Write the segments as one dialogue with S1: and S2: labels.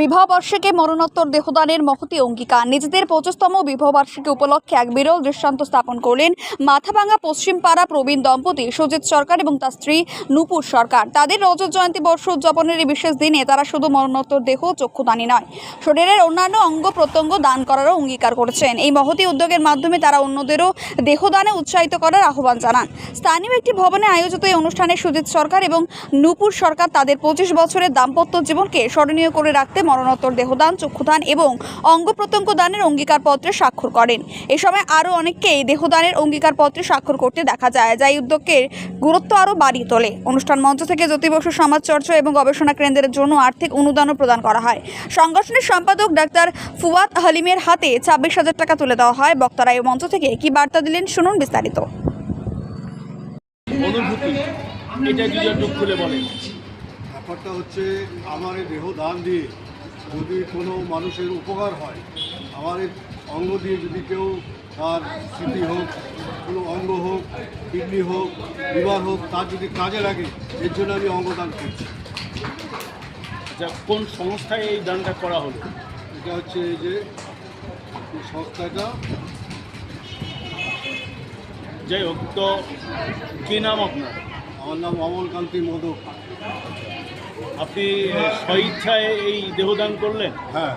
S1: বিবাহবার্ষিকী মরণোত্তর দেহদানের মহতি অঙ্গীকার নিজেদের পঁচিশতম বিবাহবার্ষিকী উপলক্ষে এক বিরল দৃষ্টান্ত স্থাপন করলেন মাথাভাঙ্গা পশ্চিমপাড়া প্রবীণ দম্পতি সুজিত সরকার এবং তার স্ত্রী নূপুর সরকার। তাদের রজত জয়ন্তী বর্ষ উদযাপনের এই বিশেষ দিনে তারা শুধু মরণোত্তর দেহ চক্ষুদানই নয়, শরীরের অন্যান্য অঙ্গ প্রত্যঙ্গ দান করারও অঙ্গীকার করেছেন। এই মহতি উদ্যোগের মাধ্যমে তারা অন্যদেরও দেহদানে উৎসাহিত করার আহ্বান জানান। স্থানীয় একটি ভবনে আয়োজিত এই অনুষ্ঠানে সুজিত সরকার এবং নূপুর সরকার তাদের পঁচিশ বছরের দাম্পত্য জীবনকে স্মরণীয় করে রাখতে মরণোত্তর দেহদান চক্ষুদান এবং অঙ্গ প্রত্যঙ্গ দানের অঙ্গীকারপত্রে স্বাক্ষর করেন। এ সময় আরও অনেককেই দেহদানের অঙ্গীকারপত্রে স্বাক্ষর করতে দেখা যায় যা এই উদ্যোগের গুরুত্ব আরও বাড়িয়ে তোলে। অনুষ্ঠান মঞ্চ থেকে জ্যোতি বসু সমাজ চর্চা এবং গবেষণা কেন্দ্রের জন্য আর্থিক অনুদানও প্রদান করা হয়। সংগঠনের সম্পাদক ডাক্তার ফুয়াদ হালিমের হাতে ছাব্বিশ হাজার টাকা তুলে দেওয়া হয়। বক্তারা এই মঞ্চ থেকে কি বার্তা দিলেন শুনুন বিস্তারিত।
S2: অনুভূতি এটা যদি একটু খুলে বলেন
S3: ব্যাপারটা হচ্ছে আমার এই দেহ দান দিয়ে যদি কোনো মানুষের উপকার হয় আমার এই অঙ্গ দিয়ে যদি কেউ তার স্মৃতি হোক কোনো অঙ্গ হোক কিডনি হোক লিভার হোক তার যদি কাজে লাগে এর জন্য আমি অঙ্গদান করছি।
S2: আচ্ছা কোন সংস্থায় এই দানটা করা হলো?
S3: এটা হচ্ছে এই যে সংস্থাটা।
S2: যাই হোক তো কী নাম আপনার?
S3: আমার নাম অমল কান্তি মোদক।
S2: আপনি স্বইচ্ছায় এই দেহদান করলেন?
S3: হ্যাঁ।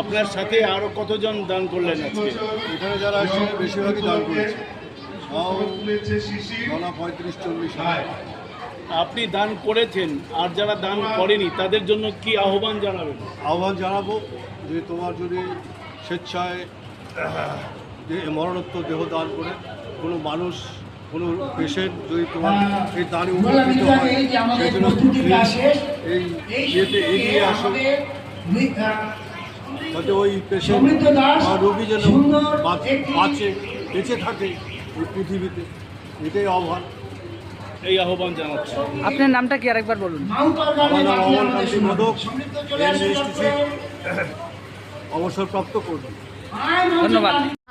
S2: আপনার সাথে আরও কতজন দান করলেন আজকে?
S3: এখানে যারা আসছে বেশিরভাগই দান করেছে। পঁয়ত্রিশ চল্লিশ হয়।
S2: আপনি দান করেছেন আর যারা দান করেনি তাদের জন্য কি আহ্বান জানাবেন?
S3: আহ্বান জানাব যে তোমার যদি স্বেচ্ছায় মরণোত্তর দেহ দান করে কোনো মানুষ কোনো পেশেন্ট যদি তোমার এই দানে উপকৃত হয় সেই জন্য এই ইয়েতে এগিয়ে আসো। যাতে ওই পেশেন্ট বা রোগী যেন বাঁচ- বাঁচে থাকে এই পৃথিবীতে। এটাই আহ্বান।
S2: এই আহ্বান জানাচ্ছি।
S4: আপনার নামটা কি? আরেকবার বলুন।
S3: আমার নাম অমল কান্তি মোদক অবসরপ্রাপ্ত করবেন
S4: ধন্যবাদ।